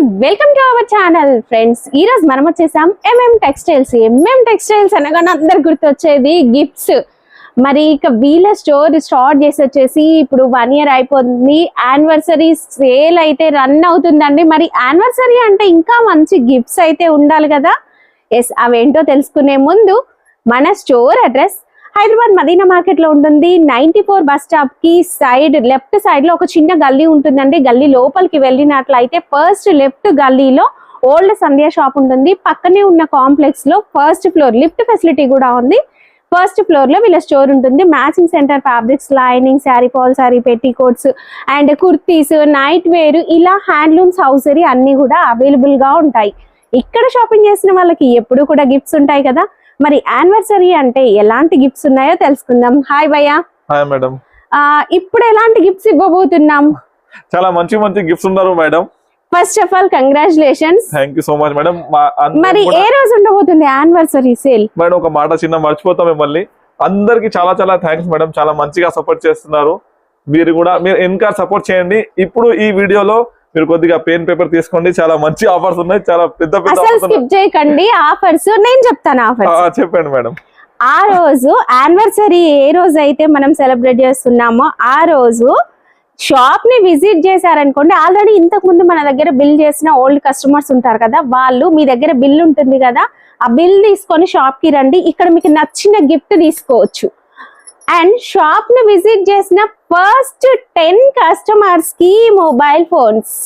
Welcome to our channel friends. ఈ రోజు మనం వచ్చేసాం ఎంఎం టెక్స్టైల్స్ ఎంఎం టెక్స్టైల్స్ అనగానే అందరు గుర్తొచ్చేది గిఫ్ట్స్ మరి ఇక వీళ్ళ స్టోర్ స్టార్ట్ చేసి వచ్చేసి ఇప్పుడు వన్ ఇయర్ అయిపోతుంది యానివర్సరీ సేల్ అయితే రన్ అవుతుందండి. మరి యానివర్సరీ అంటే ఇంకా మంచి గిఫ్ట్స్ అయితే ఉండాలి కదా? ఎస్ అవేంటో తెలుసుకునే ముందు మన స్టోర్ అడ్రస్ హైదరాబాద్ మదీనా మార్కెట్లో ఉంటుంది. నైన్టీ ఫోర్ బస్ స్టాప్కి సైడ్ లెఫ్ట్ సైడ్లో ఒక చిన్న గల్లీ ఉంటుందండి. గల్లీ లోపలికి వెళ్ళినట్లయితే ఫస్ట్ లెఫ్ట్ గల్లీలో ఓల్డ్ సంధ్య షాప్ ఉంటుంది. పక్కనే ఉన్న కాంప్లెక్స్లో ఫస్ట్ ఫ్లోర్ లిఫ్ట్ ఫెసిలిటీ కూడా ఉంది. ఫస్ట్ ఫ్లోర్లో వీళ్ళ స్టోర్ ఉంటుంది. Matching centre fabrics lining sari Paul sari పెట్టి coats and kurtis night wear ఇలా హ్యాండ్లూమ్స్ హౌసరీ అన్ని కూడా అవైలబుల్గా ఉంటాయి. ఇక్కడ షాపింగ్ చేసిన వాళ్ళకి ఎప్పుడు కూడా గిఫ్ట్స్ ఉంటాయి కదా. మరి యానివర్సరీ అంటే ఎలాంటి గిఫ్ట్స్ ఉన్నాయో తెలుసుకుందాం. హాయ్ భయ్య హాయ్ మేడం ఇప్పుడు ఎలాంటి గిఫ్ట్స్ ఇవ్వబోతున్నాం? చాలా మంచి మంచి గిఫ్ట్స్ ఉన్నారు madam first of all congratulations thank you so much madam మరి ఏ రోజు ఉండబోతుంది యానివర్సరీ సేల్ మేడం ఒక మాట చిన్న మర్చిపోతాం మిమ్మల్ని. అందరికి చాలా చాలా థ్యాంక్స్ మేడం చాలా మంచిగా సపోర్ట్ చేస్తున్నారు. మీరు కూడా మీరు ఇంకా సపోర్ట్ చేయండి. ఇప్పుడు ఈ వీడియోలో మీరు కొద్దిగా పెన్ పేపర్ తీసుకోండి. చాలా మంచి ఆఫర్స్ ఉన్నాయి. చాలా పెద్ద పెద్ద స్కిప్ చేయకండి. ఆఫర్స్ నేను చెప్తాను ఆఫర్స్ చెప్పండి మేడం. ఆ రోజు యానివర్సరీ ఏ రోజు అయితే మనం సెలబ్రేట్ చేస్తున్నామో ఆ రోజు షాప్ని విజిట్ చేశారనుకోండి ఆల్రెడీ ఇంతకు ముందు మన దగ్గర బిల్ చేసిన ఓల్డ్ కస్టమర్స్ ఉంటారు కదా వాళ్ళు మీ దగ్గర బిల్ ఉంటుంది కదా ఆ బిల్ తీసుకొని షాప్కి రండి. ఇక్కడ మీకు నచ్చిన గిఫ్ట్ తీసుకోవచ్చు. అండ్ షాప్ని విజిట్ చేసిన ఫస్ట్ టెన్ కస్టమర్స్కి మొబైల్ ఫోన్స్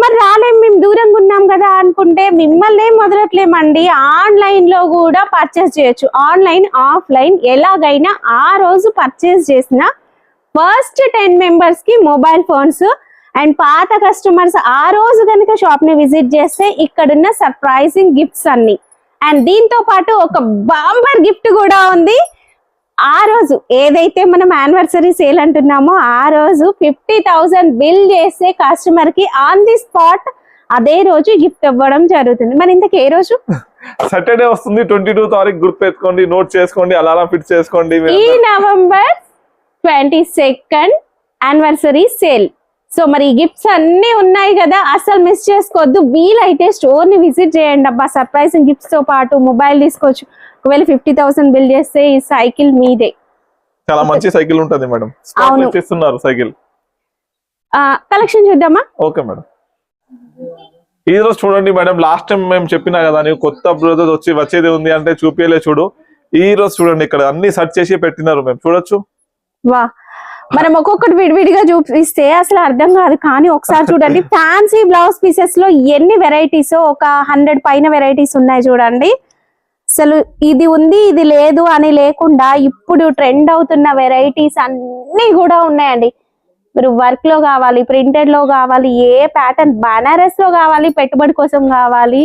మరి రాలేం మేము దూరంగా ఉన్నాం కదా అనుకుంటే మిమ్మల్ని మొదలట్లేమండి ఆన్లైన్లో కూడా పర్చేస్ చేయొచ్చు. ఆన్లైన్ ఆఫ్లైన్ ఎలాగైనా ఆ రోజు పర్చేస్ చేసిన ఫస్ట్ టెన్ మెంబర్స్కి మొబైల్ ఫోన్స్ అండ్ పాత కస్టమర్స్ ఆ రోజు కనుక షాప్ని విజిట్ చేస్తే ఇక్కడున్న సర్ప్రైజింగ్ గిఫ్ట్స్ అన్ని. అండ్ దీంతో పాటు ఒక బాంబర్ గిఫ్ట్ కూడా ఉంది. ఆ రోజు ఏదైతే మనం యానివర్సరీ సేల్ అంటున్నామో ఆ రోజు ఫిఫ్టీ థౌసండ్ బిల్ చేసే కస్టమర్కి ఆన్ ది స్పాట్ అదే రోజు గిఫ్ట్ ఇవ్వడం జరుగుతుంది. మరి ఇంతకు ఏ రోజు? సాటర్డే వస్తుంది ట్వంటీ టూ తారీఖు గుర్తు పెట్టుకోండి నోట్ చేసుకోండి అలారం ఫిట్ చేసుకోండి. ఈ November twenty second anniversary sale so మరి గిఫ్ట్స్ అన్ని ఉన్నాయి కదా అసలు మిస్ చేసుకోవద్దు. వీలైతే స్టోర్ని విజిట్ చేయండి అబ్బా. సర్ప్రైజింగ్ గిఫ్ట్స్తో పాటు మొబైల్ తీసుకోవచ్చు. ఒకవేళ ఫిఫ్టీ థౌసండ్ బిల్ చేస్తే ఈ సైకిల్ మీదే. చాలా మంచి సైకిల్ ఉంటది మేడం. అవును. ఇస్తున్నారు సైకిల్ కలెక్షన్ చూద్దామా? Okay madam. ఈ రోజు చూడండి మేడం లాస్ట్ టైం మేము చెప్పినా కదా నీకు కొత్త బ్రదర్ వచ్చి వచ్చేది ఉంది అంటే చూపించలే చూడు. ఈ రోజు చూడండి ఇక్కడ అన్ని సెర్చ్ చేసి పెట్టినారు మేము చూడొచ్చు? వా మనం ఒక్కొక్కటి విడివిడిగా చూపిస్తే అసలు అర్థం కాదు. కానీ ఒకసారి చూడండి ఫ్యాన్సీ బ్లౌజ్ పీసెస్లో ఎన్ని వెరైటీస్ ఒక హండ్రెడ్ పైన వెరైటీస్ ఉన్నాయి చూడండి. అసలు ఇది ఉంది ఇది లేదు అని లేకుండా ఇప్పుడు ట్రెండ్ అవుతున్న వెరైటీస్ అన్ని కూడా ఉన్నాయండి. మీరు వర్క్లో కావాలి ప్రింటెడ్లో కావాలి ఏ ప్యాటర్న్ బనారస్లో కావాలి పెట్టుబడి కోసం కావాలి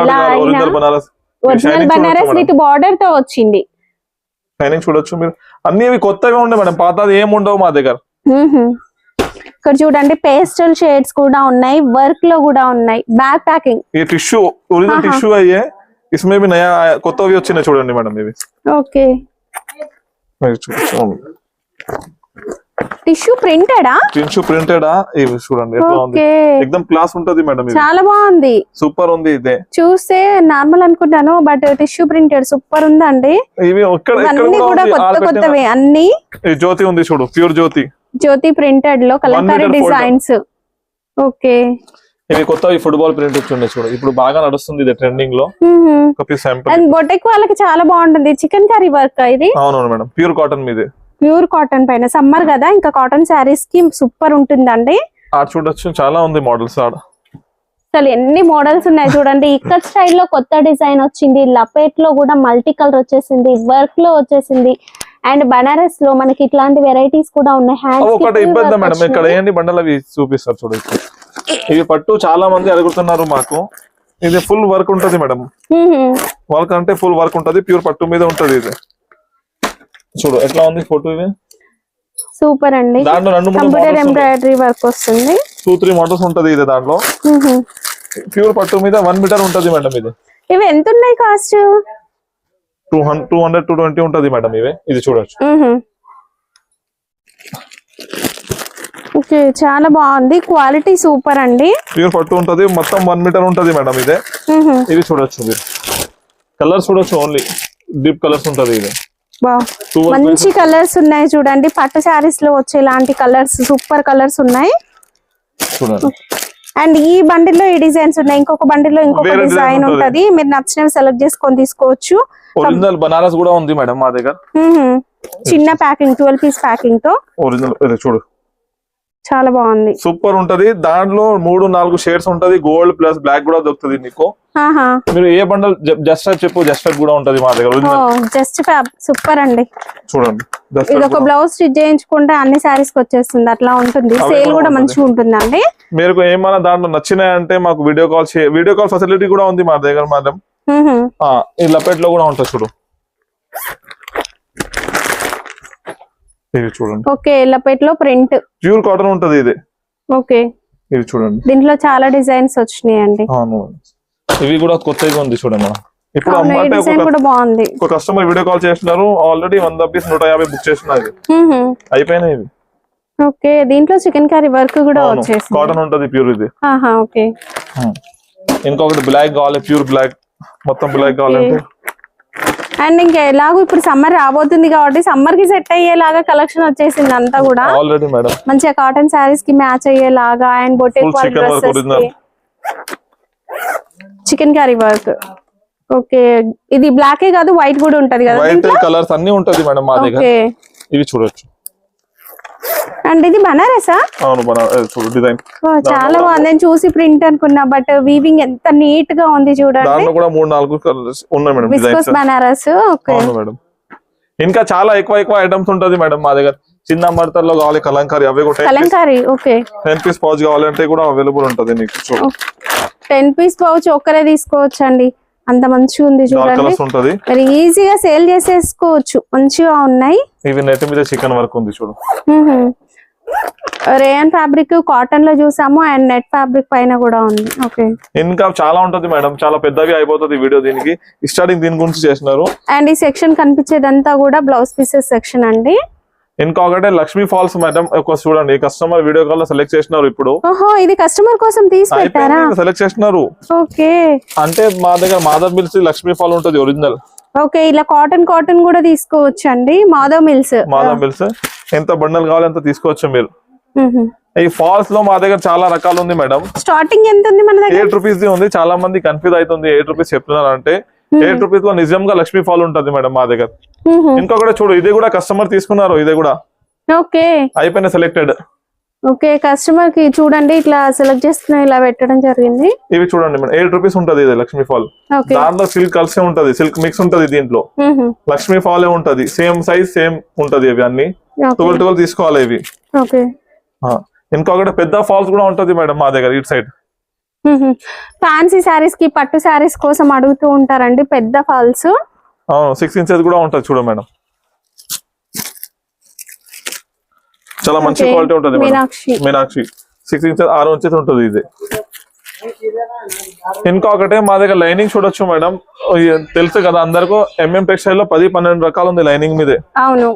ఎలా అయినా ఒరిజినల్ బనారస్ విత్ బార్డర్తో వచ్చింది. చూడొచ్చు మీరు. అన్ని ఇవి కొత్తగా ఉండే మేడం. పాతది ఏం ఉండవు మా దగ్గర. ఇక్కడ చూడండి పేస్టల్ షేడ్స్ కూడా ఉన్నాయి వర్క్లో కూడా ఉన్నాయి. Back packing. ఈ టిష్యూ ఒరిజినల్. టిష్యూ అయ్యే ఇస్మే भी నయా కొత్తవి వచ్చినాయి చూడండి మేడం ఇవి. ఓకే. టిష్యూ ప్రింటెడా? Tissue printed? ఇవి చూడండి ఎట్లా ఉంది? ఓకే. ఎక్దమ్ క్లాస్ ఉంటది మేడం ఇది. చాలా బాగుంది. సూపర్ ఉంది ఇదే. చూస్తే నార్మల్ అనుకుంటాను బట్ టిష్యూ ప్రింటెడ్ సూపర్ ఉందండి. ఇవి ఇవన్నీ కూడా. కొత్త కొత్తవే అన్ని. ఈ జ్యోతి ఉంది చూడు ప్యూర్ జ్యోతి. జ్యోతి ప్రింటెడ్లో కలంకారీ fold. డిజైన్స్. ఓకే. ఇవి కొత్త ఫుట్బాల్ ప్రింట్ వచ్చిండే చూడు. ఇప్పుడు బాగా నడుస్తుంది ఇది ట్రెండింగ్లో ఒక పీస్ శాంపుల్ అండ్ బొటెక్ వాళ్ళకి చాలా బాగుంటుంది. చికెన్ కర్రీ వర్క్ ఇది? అవునవును మేడం ప్యూర్ కాటన్ మీదే. ప్యూర్ కాటన్ పైన. సమ్మర్ కదా ఇంకా కాటన్ శారీస్కి సూపర్ ఉంటుందండి. చూడొచ్చు చాలా ఉంది మోడల్స్ ఆడ. అసలు ఎన్ని మోడల్స్ ఉన్నాయి చూడండి. ఇక్కడ స్టైల్లో కొత్త డిజైన్ వచ్చింది. లపేట్లో కూడా మల్టీ కలర్ వచ్చేసింది. వర్క్లో వచ్చేసింది. అండ్ బనారస్లో మనకి ఇట్లాంటి వెరైటీస్ కూడా ఉన్నాయి. హ్యాండ్స్ ఇక్కడ ఏంటి బండలు అవి చూపిస్తారు చూడు ఇక్కడ. ఇవి పట్టు చాలా మంది అడుగుతున్నారు మాకు. ఇది ఫుల్ వర్క్ ఉంటది మేడం. వర్క్ అంటే ఫుల్ వర్క్ ఉంటది. ప్యూర్ పట్టు మీద ఉంటది ఇది. చూడు ఎట్లా ఉంది ఫోటో ఇది? సూపర్ అండి. దాంట్లో రెండు కంప్యూటర్ ఎంబ్రాయిడరీ వర్క్ వస్తుంది. టూ త్రీ మోడల్స్ ఉంటది ఇది దాంట్లో. ప్యూర్ పట్టు మీద వన్ మీటర్ ఉంటది మేడం ఇది. ఇవి ఎంత ఉన్నాయి cost? Two hundred two hundred two twenty ఉంటది మేడం ఇవి. ఇది చూడొచ్చు. ఓకే చాలా బాగుంది. క్వాలిటీ సూపర్ అండి. ప్యూర్ పట్టు ఉంటది. మొత్తం వన్ మీటర్ ఉంటది మేడం ఇదే. ఇది చూడొచ్చు మీరు. కలర్స్ చూడొచ్చు ఓన్లీ డీప్ కలర్స్ ఉంటది ఇది. మంచి కలర్స్ ఉన్నాయి చూడండి. పట్టు శారీస్లో వచ్చేలాంటి కలర్స్ సూపర్ కలర్స్ ఉన్నాయి. అండ్ ఈ బండిల్లో ఈ డిజైన్స్ ఉన్నాయి. ఇంకొక బండిల్లో ఇంకొక డిజైన్ ఉంటది. మీరు నచ్చినవి సెలెక్ట్ చేసుకొని తీసుకోవచ్చు. ఒరిజినల్ బనారస్ కూడా ఉంది మేడం మా దగ్గర. చిన్న ప్యాకింగ్ ట్వెల్వ్ పీస్ ప్యాకింగ్తో. ఒరిజినల్ చూడు. చాలా బాగుంది. సూపర్ ఉంటది. దాంట్లో మూడు నాలుగు షేడ్స్ ఉంటది. గోల్డ్ ప్లస్ బ్లాక్ కూడా దొరుకుతుంది నీకు. మీరు ఏ బండల్ జస్ట్ చెప్పు జస్ట్ కూడా ఉంటది మా దగ్గర. జస్ట్ ఫ్యాబ్ సూపర్ అండి. చూడండి. ఇది ఒక. బ్లౌజ్ స్టిచ్ చేయించుకుంటే అన్ని శారీస్కి వచ్చేస్తుంది. అట్లా ఉంటుంది. సేల్ కూడా కూడా ఉంటుంది. మంచిగా ఉంటుందండి. మీకు ఏమైనా దాంట్లో నచ్చినాయంటే మాకు video call video call facility కూడా ఉంది మా దగ్గర మేడం ఈ లపెట్లో కూడా ఉంటుంది చూడు. ఇది చూడండి. Okay print. ప్యూర్ కాటన్ ఉంటది ఇది. ఓకే. ఇది చూడండి. దీంట్లో చాలా డిజైన్స్ వచ్చినాయి అండి అవును. ఇవి కూడా కొత్తగా ఉంది చూడండి ఇప్పుడు అమ్మంటే ఒక కూడా బాగుంది. ఒక కస్టమర్ వీడియో కాల్ చేస్తున్నారు. ఆల్రెడీ వంద పీస్ నూట యాభై బుక్ చేస్తున్నారు. అయిపోయినాయి ఇవి. ఓకే దీంట్లో చికెన్ కర్రీ వర్క్ కూడా అవును వచ్చేసింది. కాటన్ ఉంటది ప్యూర్ ఇది. ఆహా ఓకే. ఇంకొకటి బ్లాక్ కావాలి ప్యూర్ బ్లాక్ మొత్తం బ్లాక్ కావాలంటే. అండ్ ఇంకా ఎలాగో ఇప్పుడు సమ్మర్ రాబోతుంది కాబట్టి సమ్మర్కి సెట్ అయ్యేలాగా కలెక్షన్ వచ్చేసింది అంతా కూడా. ఆల్రెడీ మేడం మంచిగా కాటన్ శారీస్కి మ్యాచ్ అయ్యేలాగా and boutique original. Chikankari work okay ఇది బ్లాకే కాదు వైట్ కూడా ఉంటది కదా వైట్ కలర్స్ అన్ని ఉంటది మేడం మా దగ్గర. ఇవి చూడొచ్చు. అండ్ ఇది బనారసా? అవును చూడు డిజైన్. చాలా బాగుంది. నేను చూసి ప్రింట్ అనుకున్నా బట్ వీవింగ్ ఎంత నీట్గా ఉంది చూడండి. దాంట్లో కూడా మూడు నాలుగు కలర్స్ ఉన్నాయి మేడం విస్కోస్ బనారస్ ఓకే అవును మేడం ఇంకా చాలా ఎక్కువ ఎక్కువ ఐటమ్స్ ఉంటది మేడం మా దగ్గర. చిన్న మడతల్లో కావాలి కలంకారీ అవి కూడా kalamkari okay. Ten piece pouch కావాలంటే కూడా అవైలబుల్ ఉంటది చూడు. టెన్ పీస్ పౌచ్ ఒక్కరే తీసుకోవచ్చు అండి అంత మంచిగా ఉంది చూడండి. మరి ఈజీగా సేల్ చేసేసుకోవచ్చు. మంచిగా ఉన్నాయి. ఇవి నెట్ మీద చికెన్ వర్క్ ఉంది చూడు. రేయన్ ఫ్యాబ్రిక్ కాటన్లో చూసాము అండ్ నెట్ ఫ్యాబ్రిక్ పైన కూడా ఉంది. ఓకే. ఇంకా చాలా ఉంటది మేడం చాలా పెద్దవి అయిపోతుంది వీడియో దీనికి. స్టార్టింగ్ దీని గురించి చేసినారు అండ్ ఈ సెక్షన్ కనిపించేదంతా కూడా బ్లౌజ్ పీసెస్ సెక్షన్ అండి. ఇంకొకటి లక్ష్మీ ఫాల్స్ మేడం ఒక చూడండి కస్టమర్ వీడియో కాల్లో సెలెక్ట్ చేసినారు ఇప్పుడు. ఇది కస్టమర్ కోసం సెలెక్ట్ చేసినారు. ఓకే. అంటే మా దగ్గర మాధవ్ మిల్స్ లక్ష్మీ ఫాల్ ఉంటది ఒరిజినల్ ఓకే ఇలా కాటన్ కాటన్ కూడా తీసుకోవచ్చు అండి మాధవ్ మిల్స్ మాధవ్ మిల్స్ ఎంత బండల్ కావాలి అంత తీసుకోవచ్చు మీరు. ఈ ఫాల్స్లో మా దగ్గర చాలా రకాలు ఉంది మేడం స్టార్టింగ్ ఎంత ఉంది మన దగ్గర? ఎయిట్ రూపీస్ ఉంది చాలా మంది కన్ఫ్యూజ్ అవుతుంది ఎయిట్ రూపీస్ చెప్తున్నారు అంటే ఎయిట్ రూపీస్లో నిజంగా లక్ష్మీ ఫాల్ ఉంటది మేడం మా దగ్గర. ఇంకొకటి చూడు ఇది కూడా కస్టమర్ తీసుకున్నారు ఇది కూడా. ఓకే. అయిపోయిన సెలెక్టెడ్ ఓకే కస్టమర్కి చూడండి ఇట్లా సెలెక్ట్ చేసుకుని ఇలా పెట్టడం జరిగింది. ఇవి చూడండి మేడం ఎయిట్ రూపీస్ ఉంటది ఇది లక్ష్మీ ఫాల్. దాంట్లో సిల్క్ కలిసే ఉంటది సిల్క్ మిక్స్ ఉంటది దీంట్లో. లక్ష్మీ ఫాల్ ఉంటది సేమ్ సైజ్ సేమ్ ఉంటది ఇవి అన్ని. ట్వెల్వ్ ట్వెల్వ్ తీసుకోవాలి ఇవి. ఇంకొకటి పెద్ద ఫాల్స్ కూడా ఉంటది మేడం మా దగ్గర ఇటు సైడ్ ఫ్యాన్సీ శారీస్కి పట్టు శారీస్ కోసం అడుగుతూ ఉంటారండి పెద్ద ఫాల్స్ అవును సిక్స్ ఇంచెస్ కూడా ఉంటది చూడు మేడం. చాలా మంచి. క్వాలిటీ ఉంటది మీనాక్షి. మీనాక్షి. సిక్స్ ఇంచెస్ ఆరు ఇంచెస్ ఉంటది ఇది. ఇంకొకటి మా దగ్గర లైనింగ్ చూడొచ్చు మేడం. తెలుసు కదా అందరికీ ఎంఎం టెక్స్టైల్లో పది పన్నెండు రకాలు ఉంది లైనింగ్ మీదే. అవును.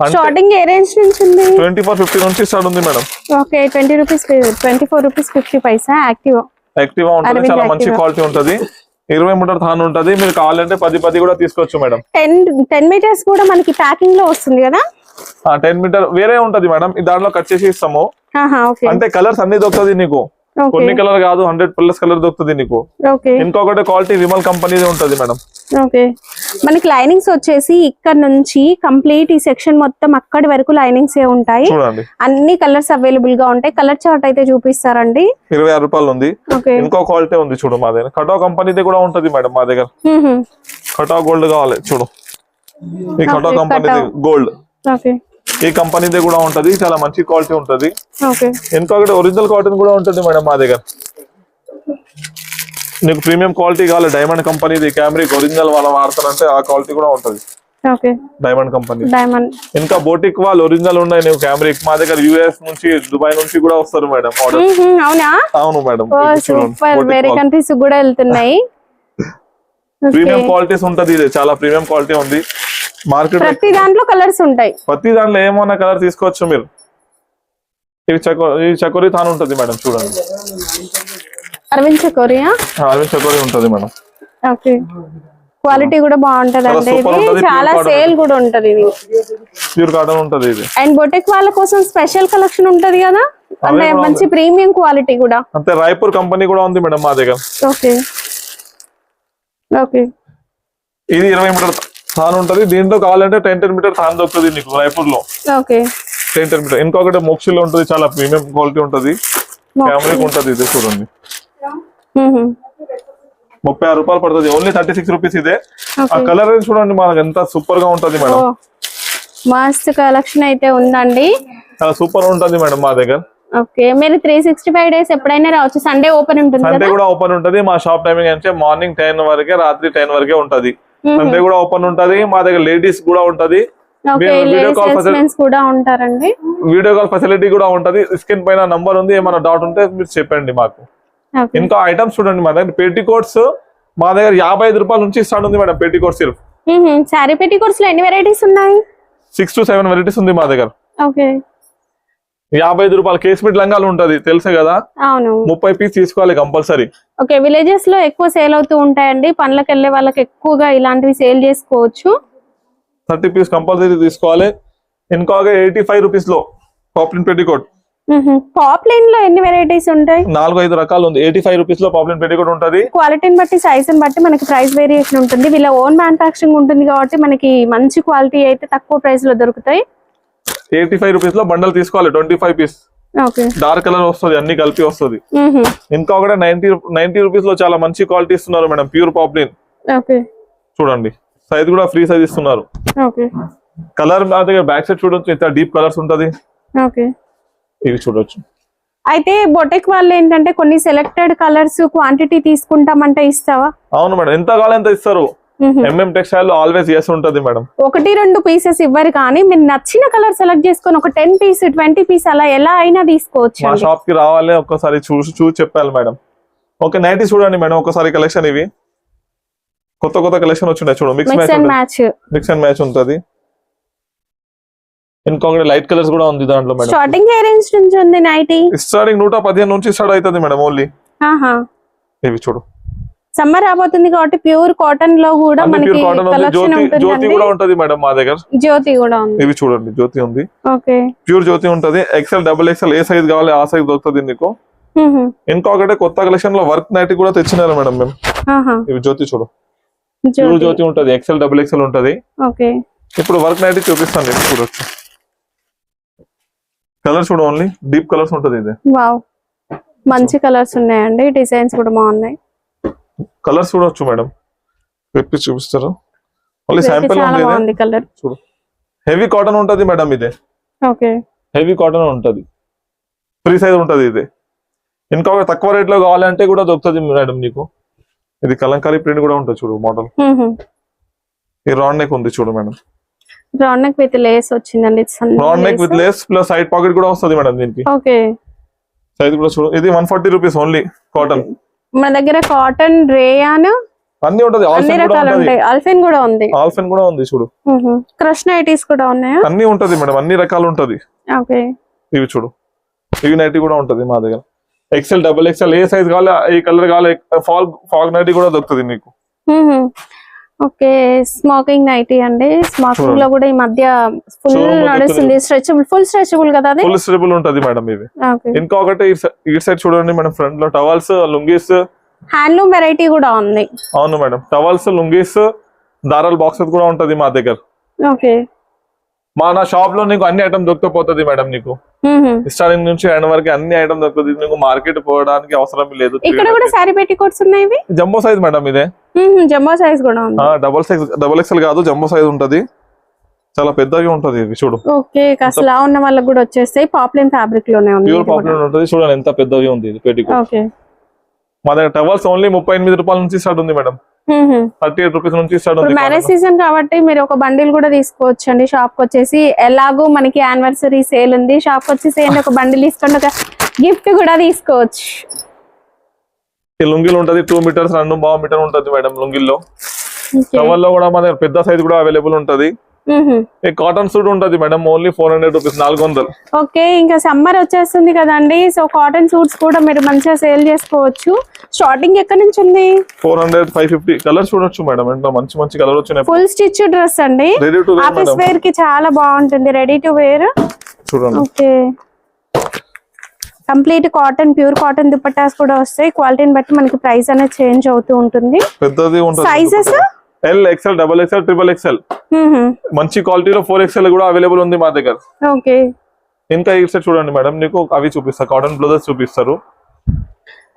స్టార్టింగ్ ఏ రేంజ్ నుంచి ఉంది? ట్వంటీ ఫోర్ ఫిఫ్టీ నుంచి స్టార్ట్ ఉంది madam. Okay twenty rupees twenty four rupees fifty paisa active Activa ఉంటుంది చాలా మంచి. క్వాలిటీ ఉంటది. ఇరవై మీటర్ థాన్ ఉంటది. మీరు కావాలంటే పది పది కూడా తీసుకోవచ్చు మేడం. టెన్ టెన్ మీటర్స్ కూడా మనకి ప్యాకింగ్లో వస్తుంది కదా? టెన్ మీటర్ వేరే ఉంటది మేడం. దాంట్లో కట్ చేసి ఇస్తాము. ఆహా ఓకే అంటే కలర్స్ అన్ని దొరుకుతుంది నీకు. కొన్ని కలర్ కాదు హండ్రెడ్ ప్లస్ కలర్ దొరుకుతుంది నీకు. ఇంకొకటి క్వాలిటీ విమల్ కంపెనీది ఉంటది మేడం. ఓకే. మనకి లైనింగ్స్ వచ్చేసి ఇక్కడ నుంచి కంప్లీట్ ఈ సెక్షన్ మొత్తం అక్కడి వరకు లైనింగ్స్ ఏ ఉంటాయి. అన్ని కలర్స్ అవైలబుల్గా ఉంటాయి. కలర్ చార్ట్ అయితే చూపిస్తారండి. ఇరవై ఆరు రూపాయలు ఉంది. ఇంకో క్వాలిటీ ఉంది చూడు మా దగ్గర. కటో కంపెనీది కూడా ఉంటది మేడం మా దగ్గర. కటో గోల్డ్ కావాలి చూడు. ఈ కటో Kato. Gold okay. ఈ కంపెనీది కూడా ఉంటది. చాలా మంచి క్వాలిటీ ఉంటది. ఇంకొకటి ఒరిజినల్ కాటన్ కూడా ఉంటుంది మేడం మా దగ్గర. నీకు ప్రీమియం క్వాలిటీ కావాలి. డైమండ్ కంపెనీది క్యామ్రిక్ ఒరిజినల్ వాళ్ళు వాడతారంటే ఆ క్వాలిటీ కూడా ఉంటది. డైమండ్ కంపెనీ డైమండ్ ఇంకా బోటిక్ వాళ్ళు ఒరిజినల్ ఉన్నాయి నీకు క్యామ్రిక్ మా దగ్గర యుఎస్ నుంచి దుబాయ్ నుంచి కూడా వస్తారు మేడం ఆర్డర్ అవునా? అవును మేడం. Oh super. వేరే కంట్రీస్ కూడా వెళ్తున్నాయి. ప్రీమియం క్వాలిటీస్ ఉంటది ఇది. చాలా ప్రీమియం క్వాలిటీ ఉంది. మార్కెట్ ప్రతి దాంట్లో కలర్స్ ఉంటాయి. ప్రతి దాంట్లో ఏమన్నా కలర్ తీసుకోవచ్చు మీరు? ఇవి చకో ఈ చకోరీ తాను ఉంటుంది మేడం చూడండి. అరవింద్ చకోరియా? అరవింద్ చకోరీ ఉంటుంది మేడం. ఓకే. క్వాలిటీ కూడా బాగుంటది అంటే super ఇది. చాలా. సేల్ కూడా ఉంటది ఇది. ప్యూర్ కాటన్ ఉంటుంది ఇది. అండ్ బొటెక్ వాళ్ళ కోసం స్పెషల్ కలెక్షన్ ఉంటది కదా? అంటే మంచి ప్రీమియం క్వాలిటీ కూడా. అంతే రాయపూర్ కంపెనీ కూడా ఉంది మేడం మా దగ్గర. ఓకే. ఓకే. ఇది ఇరవై మీటర్ తాను ఉంటుంది. దీంట్లో కావాలంటే టెన్ టెన్ మీటర్ తాను దొరుకుతుంది నీకు రాయపూర్లో టెన్ టెన్ మీటర్ ఇంకొకటి మోక్షిలో ఉంటుంది చాలా ప్రీమియం క్వాలిటీ ఉంటుంది. ఫ్యామిలీకి ఉంటుంది ఇది చూడండి. ముప్పై ఆరు రూపాయలు పడుతుంది. ఓన్లీ థర్టీ సిక్స్ రూపీస్ ఇదే. ఆ కలర్ చూడండి మనకి ఎంత సూపర్గా ఉంటుంది మేడం. మస్త్ కలెక్షన్ అయితే ఉందండి. చాలా సూపర్ ఉంటుంది మేడం మా దగ్గర. ఓకే. మీరు త్రీ సిక్స్టీ ఫైవ్ డేస్ ఎప్పుడైనా రావచ్చు. సండే ఓపెన్ ఉంటుంది సండే కూడా ఓపెన్ ఉంటది. మా షాప్ టైమింగ్ అంటే మార్నింగ్ టెన్ వరకే రాత్రి టెన్ వరకే ఉంటది. సండే కూడా ఓపెన్ ఉంటది మా దగ్గర లేడీస్ కూడా ఉంటది. వీడియో కాల్ ఫెసిలిటీ కూడా ఉంటారండి. వీడియో కాల్ ఫెసిలిటీ కూడా ఉంటది. స్క్రీన్ పైన నంబర్ ఉంది ఏమైనా డౌట్ ఉంటే మీరు చెప్పండి మాకు. ఇంకా ఐటమ్స్ చూడండి మా దగ్గర. పెట్టి కోట్స్ మా దగ్గర యాభై ఐదు రూపాయల నుంచి స్టార్ట్ ఉంది మేడం పెట్టి కోట్ సిర్ఫ్ శారీ పెట్టి కోర్స్లో ఎన్ని వెరైటీస్ ఉన్నాయి? సిక్స్ టు సెవెన్ వెరైటీస్ ఉంది మా దగ్గర. ఓకే. యాభై ఐదు రూపాయల కేస్మిట్ లంగాలు ఉంటది తెలుసే కదా? అవును. ముప్పై పీస్ తీసుకోవాలి కంపల్సరీ. ఓకే విలేజెస్లో ఎక్కువ సేల్ అవుతూ ఉంటాయండి. పనులకు వెళ్ళే వాళ్ళకి ఎక్కువగా ఇలాంటివి సేల్ చేసుకోవచ్చు. థర్టీ పీస్ కంపల్సరీ తీసుకోవాలి. ఇంకొక ఎయిటీ ఫైవ్ రూపీస్లో పాపులర్ పెట్టికోట్ పాప్ లైన్లో ఎన్ని వెరైటీస్ ఉంటాయి? నాలుగు ఐదు రకాలు ఉంది. ఎయిటీ ఫైవ్ రూపీస్లో పాపులర్ పెట్టికోట్ ఉంటది. క్వాలిటీని బట్టి సైజ్ బట్టి మనకి ప్రైస్ వేరియేషన్ ఉంటుంది. వీళ్ళ ఓన్ మ్యానుఫాక్చరింగ్ ఉంటుంది కాబట్టి మనకి మంచి క్వాలిటీ అయితే తక్కువ ప్రైస్లో దొరుకుతాయి. ఎయిటీ ఫైవ్ రూపీస్లో బండల్ తీసుకోవాలి twenty five piece dark colour వస్తుంది అన్ని కలిపి వస్తుంది. ఇంకొకటి నైన్టీ నైన్టీ రూపీస్లో చాలా మంచి క్వాలిటీ ఇస్తున్నారు మేడం ప్యూర్ పాపులిన్ చూడండి సైజ్ కూడా ఫ్రీ సైజ్ ఇస్తున్నారు. కలర్ మా దగ్గర బ్యాక్ సైడ్ చూడొచ్చు ఇంత డీప్ కలర్స్ ఉంటది. ఓకే ఇవి చూడొచ్చు. అయితే బొటెక్ వాళ్ళు ఏంటంటే కొన్ని సెలెక్టెడ్ కలర్స్ క్వాంటిటీ తీసుకుంటామంటే ఇస్తావా? అవును మేడం ఎంత కావాలి ఎంత ఇస్తారు. ఎంఎం టెక్స్టైల్ ఆల్వేస్ ఎస్ ఉంటది మేడం. ఒకటి రెండు పీసెస్ ఇవ్వరు కానీ మీరు నచ్చిన కలర్ సెలెక్ట్ చేసుకొని ఒక టెన్ పీస్ ట్వంటీ పీస్ అలా ఎలా అయినా తీసుకోవచ్చు మా షాప్కి రావాలి ఒక్కసారి చూసి చూసి చెప్పాలి మేడం. ఓకే నైటీ చూడండి మేడం ఒకసారి కలెక్షన్ ఇవి. కొత్త కొత్త కలెక్షన్ వచ్చిండే చూడు mix match mix and match ఉంటది. ఇంకొకటి లైట్ కలర్స్ కూడా ఉంది దాంట్లో మేడం. స్టార్టింగ్ ఏ రేంజ్ నుంచి ఉంది నైటీ స్టార్టింగ్ నూట పదిహేను నుంచి స్టార్ట్ అవుతుంది మేడం ఓన్లీ ఆహా. ఇవి చూడు. సమ్మర్ రాబోతుంది కాబట్టి ప్యూర్ కాటన్లో కూడా మనకి కలెక్షన్ జ్యోతి కూడా ఉంటది మేడం మా దగ్గర. జ్యోతి కూడా ఉంది. ఇవి చూడండి జ్యోతి ఉంది. ఓకే. ప్యూర్ జ్యోతి ఉంటది. ఎక్సెల్ డబుల్ ఎక్సెల్ ఏ సైజ్ కావాలి ఆ సైజ్ దొరుకుతుంది నీకు ఇంకొకటి కొత్త కలెక్షన్లో వర్క్ నైట్ కూడా తెచ్చినారు మేడం మేము. ఇవి జ్యోతి చూడు. ప్యూర్ జ్యోతి ఉంటది. ఎక్సెల్ డబుల్ ఎక్సెల్ ఉంటది. ఓకే. ఇప్పుడు వర్క్ నైట్ చూపిస్తాను ఇది చూడొచ్చు. కలర్ చూడు ఓన్లీ డీప్ కలర్స్ ఉంటది ఇది. వావ్ మంచి కలర్స్ ఉన్నాయండి. డిజైన్స్ కూడా బాగున్నాయి. కలర్స్ చూడొచ్చు మేడం. పెప్పి చూపిస్తారు? ఇదైతే శాంపిల్ ఉంది కలర్. చూడు. హెవీ కాటన్ ఉంటది మేడం ఇది. ఓకే. హెవీ కాటన్ ఉంటది. ఫ్రీ సైజ్ ఉంటది ఇది. ఇంకొక తక్కువ రేట్లో కావాలంటే కూడా దొరుకుతుంది మేడం నీకు. ఇది కలంకారీ ప్రింట్ కూడా ఉంటుంది చూడు మోడల్. ఈ రాడ్ నెక్ ఉంది చూడు madam. Brown neck with lace వచ్చిందండి round neck with lace plus side pocket కూడా వస్తుంది మేడం దీనికి. ఓకే. సైజ్ కూడా చూడు. ఇది one forty rupees only cotton మన దగ్గర కాటన్ రేయాన్ అన్ని ఉంటది. అన్ని ఆల్ఫెన్ కూడా రకాలు ఉంటది. ఉంటాయి. అల్ఫెన్ కూడా ఉంది. ఆల్ఫెన్ కూడా ఉంది చూడు. క్రష్ నైటీస్ కూడా ఉన్నాయా? అన్ని ఉంటది మేడం. అన్ని రకాలు ఉంటది. ఓకే. ఇవి చూడు. ఇవి నైటీ కూడా ఉంటది మా దగ్గర. ఎక్సెల్ డబుల్ ఎక్సెల్ ఏ సైజ్ కావాలి ఈ కలర్ కావాలి ఫాల్ ఫాగ్ నైటీ కూడా దొరుకుతుంది నీకు. ఓకే స్మోకింగ్ నైటీ అండి? స్మోకింగ్లో కూడా ఈ మధ్య ఫుల్ నడుస్తుంది. స్ట్రెచబుల్ ఫుల్ స్ట్రెచబుల్ కదా అది? ఫుల్ స్ట్రెబుల్ ఉంటది మేడం ఇది. ఓకే ఇంకొకటి ఈ సైడ్ చూడండి మేడం ఫ్రంట్లో టవల్స్ లుంగీస్ హ్యాండ్లూమ్ వెరైటీ కూడా ఉంది. అవును మేడం టవల్స్ లుంగీస్ దారాల బాక్సెస్ కూడా ఉంటది మా దగ్గర. ఓకే మా నా షాప్లో నీకు అన్ని ఐటమ్ దొరికిపోతుంది మేడం నీకు. స్టార్టింగ్ నుంచి ఎండ్ వరకు అన్ని ఐటమ్ దొరుకుతుంది. మార్కెట్ పోవడానికి అవసరం లేదు. ఇక్కడ కూడా శారీ పెట్టి కోట్స్ ఉన్నాయి జంబో సైజ్ మేడం ఇదే. జంబో సైజ్ కూడా డబల్ సైజ్ డబల్ ఎక్సెల్ కాదు జంబో సైజ్ ఉంటది. చాలా పెద్దగా ఉంటది ఇది చూడు. ఓకే కాస్త లా ఉన్న వాళ్ళకి కూడా వచ్చేస్తాయి. పాపులర్ ఫ్యాబ్రిక్లోనే ఉంది. ప్యూర్. పాపులర్ ఉంటది. చూడండి ఎంత పెద్దగా ఉంది ఇది పెట్టి ఓకే. మా దగ్గర టవల్స్ ఓన్లీ ముప్పై ఎనిమిది రూపాయల నుంచి స్టార్ట్ ఉంది మేడం థర్టీ ఎయిట్ రూపీస్ నుంచి మ్యారేజ్ సీజన్ కాబట్టి మీరు ఒక బండిల్ కూడా తీసుకోవచ్చు అండి షాప్కి వచ్చేసి ఎలాగో మనకి యానివర్సరీ సేల్ ఉంది. షాప్కి వచ్చేసి ఏంటి ఒక బండిల్ తీసుకోండి ఒక గిఫ్ట్ కూడా తీసుకోవచ్చు. లుంగిలు ఉంటది టూ మీటర్స్ రెండు బాగా మీటర్ ఉంటది మేడం లుంగిల్లో. టవల్లో కూడా మన పెద్ద సైజ్ కూడా అవైలబుల్ ఉంటది. కాటన్ సూట్ ఉంటది madam only four hundred rupees నాలుగు వందలు. ఓకే ఇంకా సమ్మర్ వచ్చేస్తుంది కదండి సో కాటన్ సూట్స్ కూడా మీరు మంచిగా సేల్ చేసుకోవచ్చు. స్టార్టింగ్ ఎక్కడి నుంచి ఉంది? Four hundred five fifty colours చూడొచ్చు మేడం ఎంతో మంచి మంచి కలర్ వచ్చినాయి. ఫుల్ స్టిచ్ డ్రెస్ అండి. ఆఫీస్ వేర్కి చాలా బాగుంటుంది రెడీ టు వేర్ చూడండి. Okay. Complete cotton pure cotton dupattas కూడా వస్తాయి. క్వాలిటీని బట్టి మనకి ప్రైస్ అనేది చేంజ్ అవుతూ ఉంటుంది. పెద్దది ఉంటుంది. Sizes L XL double XL triple XL మంచి క్వాలిటీలో ఫోర్ ఎక్స్ఎల్ కూడా అవైలబుల్ ఉంది మా దగ్గర. ఓకే. ఇంకా ఈ సెట్ చూడండి మేడం నీకు అవి చూపిస్తారు కాటన్ బ్లౌజెస్ చూపిస్తారు.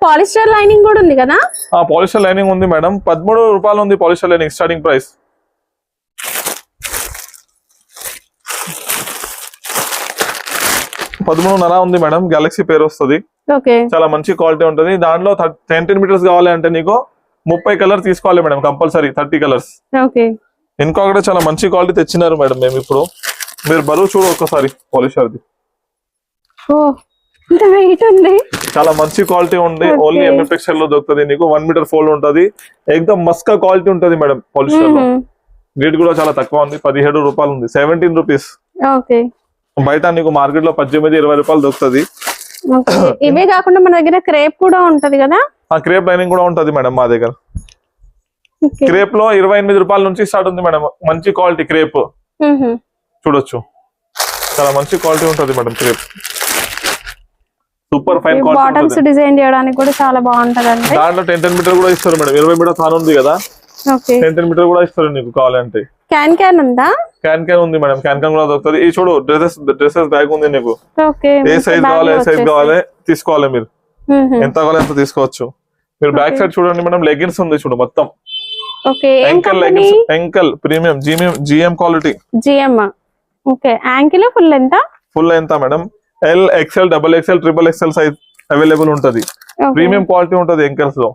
పాలిస్టర్ లైనింగ్ కూడా ఉంది కదా? ఆ పాలిస్టర్ లైనింగ్ ఉంది మేడం. పదమూడు రూపాయలు ఉంది పాలిస్టర్ లైనింగ్ స్టార్టింగ్ ప్రైస్ పదమూడున్నర ఉంది మేడం గెలాక్సీ పేరు వస్తుంది. ఓకే. చాలా మంచి క్వాలిటీ ఉంటుంది. దాంట్లో టెన్ మీటర్స్ కావాలి అంటే నీకు ముప్పై కలర్ తీసుకోవాలి మేడం కంపల్సరీ థర్టీ కలర్స్. ఇంకొకటి చాలా మంచి క్వాలిటీ తెచ్చినారు మేడం మేము ఇప్పుడు. మీరు బరువు చూడు ఒక్కసారి పాలిషర్ది చాలా మంచి క్వాలిటీ ఉంది. ఓన్లీ ఎంఎఫ్ టెక్స్చర్లో దొరుకుతుంది నీకు. వన్ మీటర్ ఫోల్డ్ ఉంటది. ఎక్దమ్ మస్కా క్వాలిటీ ఉంటది మేడం పాలిస్టర్లో. రేట్ కూడా చాలా తక్కువ ఉంది. పదిహేడు రూపాయలు ఉంది. సెవెంటీన్ రూపీస్ బయట నీకు మార్కెట్లో పద్దెనిమిది ఇరవై రూపాయలు దొరుకుతుంది. ఇవే కాకుండా మన దగ్గర క్రేప్ కూడా ఉంటది కదా? ఆ క్రేప్ లైనింగ్ కూడా ఉంటది మేడం మా దగ్గర. క్రేప్లో ఇరవై ఎనిమిది రూపాయల నుంచి స్టార్ట్ ఉంది మేడం. మంచి క్వాలిటీ క్రేప్. చూడొచ్చు. చాలా మంచి క్వాలిటీ ఉంటది madam crepe. Super fine bottoms design చేయడానికి కూడా చాలా బాగుంటది దాంట్లో టెన్ టెన్ మీటర్ కూడా ఇస్తారు మేడం. ఇరవై మీటర్ తాను ఉంది కదా టెన్ టెన్ మీటర్ కూడా ఇస్తారు నీకు కావాలంటే. క్యాన్ క్యాన్ ఉందా? క్యాన్ క్యాన్ ఉంది మేడం క్యాన్ క్యాన్ కూడా దొరుకుతుంది. ఈ చూడు డ్రెస్సెస్ డ్రెస్సెస్ బ్యాగ్ ఉంది నీకు. ఏ సైజ్ కావాలి ఏ సైజ్ కావాలి తీసుకోవాలి మీరు. ఎంత కావాలి ఎంత తీసుకోవచ్చు. మీరు బ్యాక్ సైడ్ చూడండి మేడం లెగిన్స్ ఉంది చూడు మొత్తం. Ankle company leggings ankle premium GM GM quality GM okay ankle full ఎంత? ఫుల్ ఎంత madam L XL double XL triple XL size available ఉంటది. ప్రీమియం క్వాలిటీ ఉంటది ఎంకల్స్లో.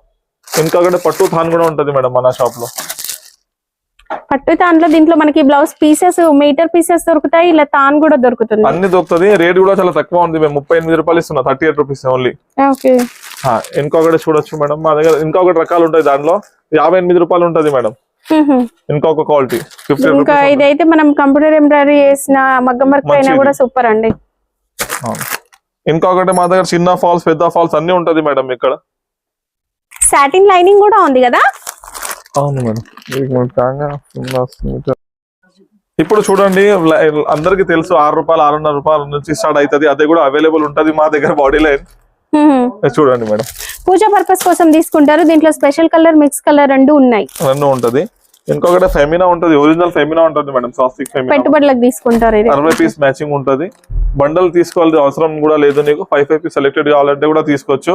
ఇంకా పట్టు థాన్ కూడా ఉంటది మేడం మన షాప్లో. పట్టు దాంట్లో దీంట్లో మనకి బ్లౌజ్ పీసెస్ మీటర్ పీసెస్ దొరుకుతాయి ఇలా తాన్ కూడా దొరుకుతుంది. అన్ని దొరుకుతుంది రేట్ కూడా చాలా తక్కువ ఉంది. మేము ముప్పై ఎనిమిది రూపాయలు ఇస్తున్నా థర్టీ ఎయిట్ రూపీస్ ఓన్లీ ఇంకొకటి చూడొచ్చు మేడం. మా దగ్గర ఇంకొకటి రకాలు ఉంటాయి దాంట్లో. యాభై ఎనిమిది రూపాయలు ఉంటది మేడం. ఇంకొక క్వాలిటీ ఇంకా ఇదైతే మనం కంప్యూటర్ ఎంబ్రాయిడరీ చేసిన మగ్గం వర్క్ అయినా. కూడా సూపర్ అండి. ఇంకొకటి మా దగ్గర చిన్న ఫాల్స్ పెద్ద ఫాల్స్ అన్ని ఉంటది మేడం ఇక్కడ. సాటిన్ లైనింగ్ కూడా ఉంది కదా? అవును మేడం. ఇప్పుడు చూడండి అందరికి తెలుసు ఆరు రూపాయలు ఆరున్నర రూపాయల నుంచి స్టార్ట్ అవుతుంది. అదే కూడా అవైలబుల్ ఉంటది మా దగ్గర బాడీ లైన్. చూడండి మేడం. పూజా పర్పస్ కోసం తీసుకుంటారు. దీంట్లో స్పెషల్ కలర్ మిక్స్ కలర్ రెండు ఉన్నాయి. రెండు ఉంటది. ఇంకొకటి ఫెమినా ఉంటది. ఒరిజినల్ ఫెమినా ఉంటది మేడం సాస్టిక్ ఫెమినా. పెట్టుబడులకు తీసుకుంటారు ఇది. అరవై పీస్ మ్యాచింగ్ ఉంటది. బండల్ తీసుకోవాల్సిన అవసరం కూడా లేదు నీకు. ఫైవ్ ఫైవ్ పీస్ సెలెక్టెడ్ కావాలంటే కూడా తీసుకోవచ్చు.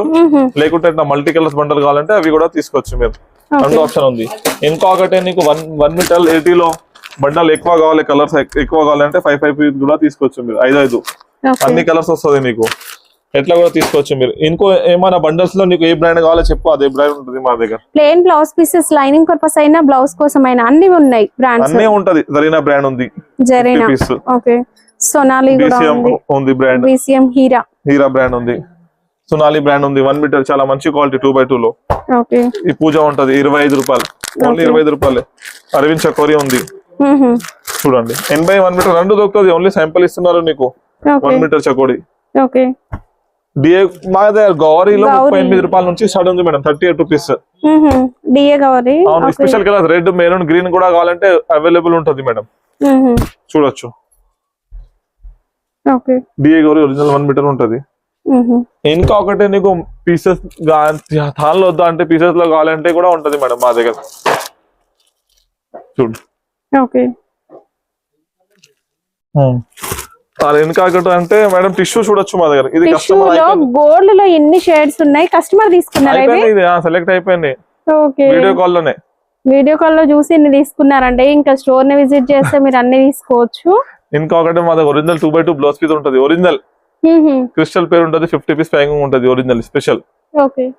లేకుంటే మల్టీ కలర్స్ బండల్ కావాలంటే అవి కూడా తీసుకోవచ్చు మీరు. రెండు ఆప్షన్ ఉంది. ఇంకొకటి నీకు వన్ వన్ మీటర్ ఎయిటీలో బండల్ ఎక్కువ కావాలి కలర్స్ ఎక్కువ కావాలంటే ఫైవ్ ఫైవ్ పీస్ కూడా తీసుకోవచ్చు మీరు. ఐదు ఐదు. అన్ని కలర్స్ వస్తుంది మీకు. ఎట్లా కూడా తీసుకోవచ్చు మీరు. ఇంకో ఏమైనా బండల్స్లో నీకు ఏ బ్రాండ్ కావాలో చెప్పు అదే బ్రాండ్ ఉంటుంది మా దగ్గర. Plain blouse pieces lining purpose అయినా బ్లౌజ్ కోసం అయినా అన్ని ఉన్నాయి బ్రాండ్స్ అన్నీ ఉంటది. జరీనా బ్రాండ్ ఉంది. జరీనా పీస్ ఓకే సోనాలి కూడా ఉంది. Brand BCM Heera Heera brand ఉంది. సునాలి బ్రాండ్ ఉంది. వన్ మీటర్ చాలా మంచి క్వాలిటీ టూ బై టూ లో. ఈ పూజ ఉంటది. ఇరవై ఐదు రూపాయలు. ఓన్లీ ఇరవై ఐదు రూపాయలే. అరవింద్ చకోరి ఉంది. చూడండి. ఎనభై వన్ మీటర్ రెండు దొరుకుతుంది. ఓన్లీ శాంపుల్ ఇస్తున్నారు నీకు. వన్ మీటర్ చకోడి డిఏ మా దగ్గర గౌరీలో గౌరీ. ముప్పై ఎనిమిది రూపాయల నుంచి స్టార్ట్ ఉంది madam. Thirty eight rupees. DA Gauri. అవును okay. Special colour red maroon green కూడా కావాలంటే అవైలబుల్ ఉంటుంది మేడం. చూడొచ్చు. DA Gauri original one metre ఉంటది. ఇంకా ఒకటి నీకు పీసెస్ థాన్లో వద్దా అంటే పీసెస్లో కావాలంటే కూడా ఉంటది మేడం మా దగ్గర. చూడు. ఓకే. అంటే మేడం టిష్యూ చూడొచ్చు మా దగ్గర. ఇది గోల్డ్లో ఎన్ని షేడ్స్ ఉన్నాయి? కస్టమర్ తీసుకున్నారా సెలెక్ట్ అయిపోయింది ఓకే. వీడియో కాల్లోనే. వీడియో కాల్లో చూసి ఇన్ని తీసుకున్నారంటే ఇంకా స్టోర్ని విజిట్ చేస్తే మీరు అన్ని తీసుకోవచ్చు. ఇంకొకటి మా దగ్గర original two by two blouse piece ఉంటది. ఒరిజినల్ క్రిస్టల్ పేరు ఉంటది ఫిఫ్టీ పీస్ ప్యాకింగ్ ఉంటది ఒరిజినల్ స్పెషల్. ఓకే.